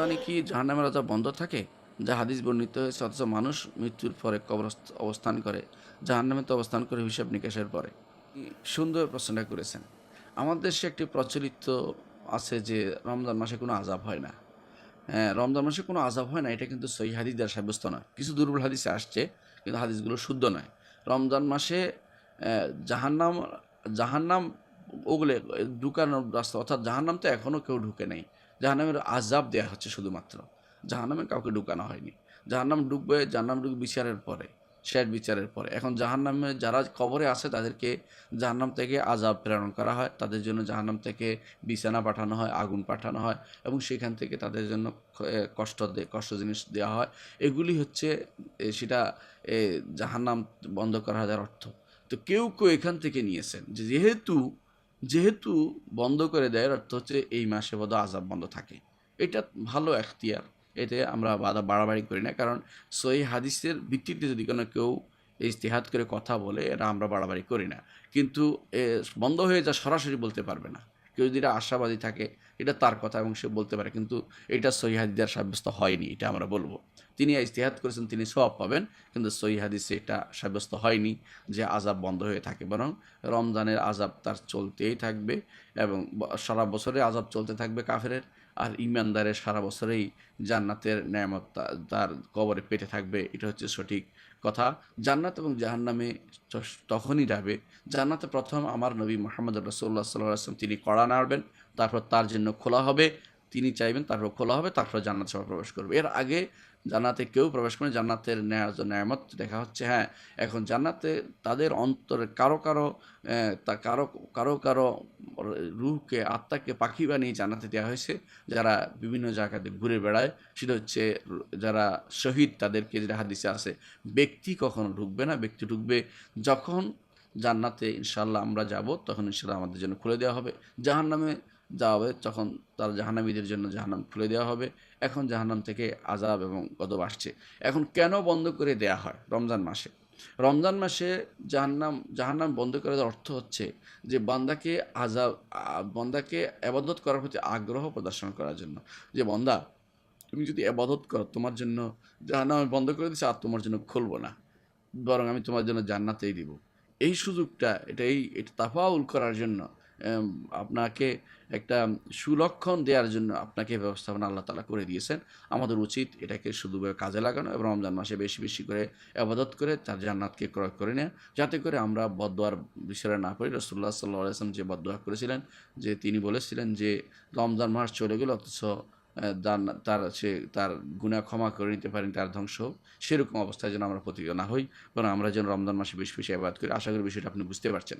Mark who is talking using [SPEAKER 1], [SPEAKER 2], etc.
[SPEAKER 1] রমাদানে কি জাহান্নামের আজাব বন্ধ থাকে? যা হাদিস বর্ণিত হয়েছে, অথচ মানুষ মৃত্যুর পরে কবর অবস্থান করে, জাহান্নামে তো অবস্থান করে হিসাব নিকাশের পরে। সুন্দর প্রশ্নটা করেছেন। আমাদের দেশে একটি প্রচলিত আছে যে, রমজান মাসে কোনো আজাব হয় না। হ্যাঁ রমজান মাসে কোনো আজাব হয় না, এটা কিন্তু সহি হাদিস দ্বারা সাব্যস্ত নয়। কিছু দুর্বল হাদিসে আসছে, কিন্তু হাদিসগুলো শুদ্ধ নয়। রমজান মাসে জাহান্নাম জাহান্নাম ওগুলো ঢুকানোর রাস্তা, অর্থাৎ জাহান্নাম তো এখনও কেউ ঢুকে নেই। জাহান্নামের আজাব দেওয়া হচ্ছে শুধুমাত্র। জাহান্নামে কাউকে ঢুকানো হয়নি। জাহান্নাম ঢুকবে জাহান্নাম ঢুকবে বিচারের পরে, শেষ বিচারের পরে। এখন জাহান্নামে যারা কবরে আছে, তাদেরকে জাহান্নাম থেকে আজাব প্রেরণ করা হয়। তাদের জন্য জাহান্নাম থেকে বিছানা পাঠানো হয়, আগুন পাঠানো হয় এবং সেখান থেকে তাদের জন্য কষ্ট দে কষ্ট জিনিস দেওয়া হয়। এগুলি হচ্ছে সেটা জাহান্নাম বন্ধ করা যার অর্থ। তো কেউ কেউ এখান থেকে নিয়েছেন যেহেতু যেহেতু বন্ধ করে দেয়ার অর্থ হচ্ছে এই মাসে বোধ আজাব বন্ধ থাকে। এটা ভালো এখতিয়ার। এতে আমরা বাধা বাড়াবাড়ি করি না, কারণ সই হাদিসের ভিত্তিতে যদি কোনো কেউ ইস্তেহাত করে কথা বলে, এটা আমরা বাড়াবাড়ি করি না। কিন্তু বন্ধ হয়ে যা সরাসরি বলতে পারবে না। কেউ যদি এটা আশাবাদী থাকে, এটা তার কথা এবং সে বলতে পারে। কিন্তু এটা সহি হাদিদার সাব্যস্ত হয়নি, এটা আমরা বলব। তিনি ইস্তেহাত করেছেন, তিনি সব পাবেন, কিন্তু সহি হাদিসে এটা সাব্যস্ত হয়নি যে আজাব বন্ধ হয়ে থাকে। বরং রমজানের আজাব তার চলতেই থাকবে এবং সারা বছরে আজাব চলতে থাকবে কাফেরের। আর ইমানদারের সারা বছরেই জান্নাতের ন্যায়ামত তার কবরে পেটে থাকবে, এটা হচ্ছে সঠিক কথা। জান্নাত এবং জাহান্নামে তখনই যাবে জান্নাতে প্রথম আমার নবী মোহাম্মদ রসুল্লাহ সাল্লাহ আসলাম তিনি কড়া নাড়বেন, তারপর তার জন্য খোলা হবে। তিনি চাইবেন তারপর খোলা হবে, তারপর জান্নাত সভা প্রবেশ করবে। এর আগে জান্নাতে কেউ প্রবেশ করে জান্নাতের ন্যায় ন্যায়ামত দেখা হচ্ছে। হ্যাঁ এখন জান্নাতে তাদের অন্তরে কারও কারও তা কারও কারও কারও রুহকে, আত্মাকে পাখি বানিয়ে জান্নাতে দেওয়া হয়েছে। যারা বিভিন্ন জায়গাতে ঘুরে বেড়ায়, সেটা হচ্ছে যারা শহীদ, তাদেরকে যেটা হাদিসে আছে, ব্যক্তি কখনো ঢুকবে না। ব্যক্তি ঢুকবে যখন জান্নাতে ইনশাল্লাহ আমরা যাব, তখন ইনশাল্লাহ আমাদের জন্য খুলে দেওয়া হবে। জাহান্নামে যাওয়া হবে তখন তার জাহান্নামীদের জন্য জাহান্নাম খুলে দেওয়া হবে। এখন জাহান্নাম থেকে আজাব এবং গদব আসছে। এখন কেন বন্ধ করে দেয়া হয় রমজান মাসে? রমজান মাসে জাহান্নাম জাহান্নাম বন্ধ করে দেওয়ার অর্থ হচ্ছে যে বান্দাকে আজাব বান্দাকে আবাদত করার প্রতি আগ্রহ প্রদর্শন করার জন্য। যে বন্দা, তুমি যদি আবাদত করো, তোমার জন্য জাহান্নাম বন্ধ করে দিচ্ছি আর তোমার জন্য খুলবো না। বরং আমি তোমার জন্য জান্নাতেই দিব। এই সুযোগটা এটা এই এটা তাফাউল করার জন্য আপনাকে একটা সুলক্ষণ দেওয়ার জন্য আপনাকে ব্যবস্থাপনা আল্লাহ তালা করে দিয়েছেন। আমাদের উচিত এটাকে শুধু কাজে লাগানো এবং রমজান মাসে বেশি বেশি করে আবাদত করে তার জান্নাতকে ক্রয় করে নেওয়া যাতে করে আমরা বদোয়ার বিষয়ে না পড়ি। রসুল্লাহ সাল্লাহ আসলাম যে বদোয়া করেছিলেন, যে তিনি বলেছিলেন যে রমজান মাস চলে গেল অথচ তার সে, তার গুণা ক্ষমা করে নিতে পারেন, তার ধ্বংস। সেরকম অবস্থায় যেন আমরা প্রতিজ্ঞা না হই, বরং আমরা যেন রমজান মাসে বেশি বেশি আবাদ করি। আশা করি বিষয়টা আপনি বুঝতে পারছেন।